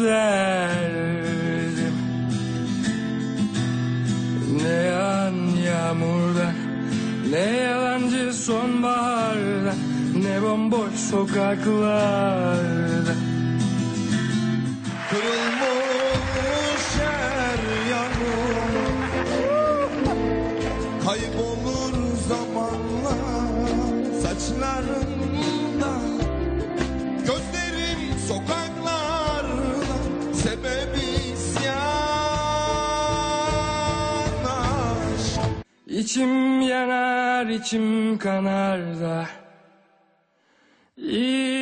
derdim. Ne yağan yağmurda Ne yalancı sonbaharda Ne bomboş sokaklarda. Kırılmış her yanım. Kaybolur zamanla saçlarında Gözlerim sokaklarda İçim yanar içim kanar da. İsyan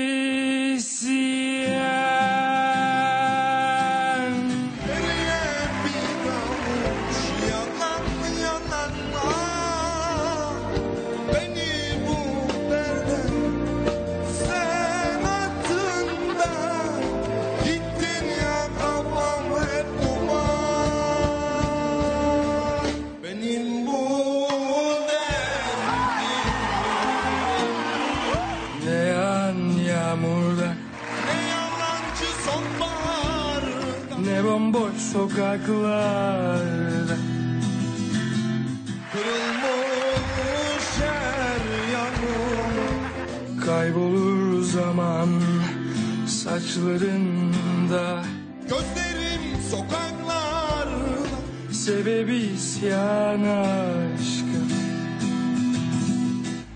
sonbaharda Ne bomboş sokaklarda. Kırılmış her yanım. Kaybolur zaman saçlarında. Gözlerim sokaklarda. Sebebi isyan aşkım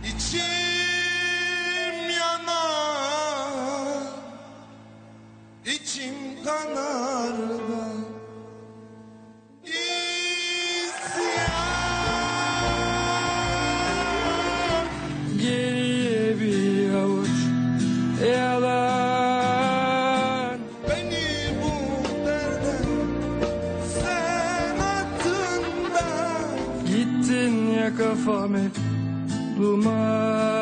İçim yanar. İçim kanar yalan. Beni bu derde sen attın da. Gittin ya kafam hep duman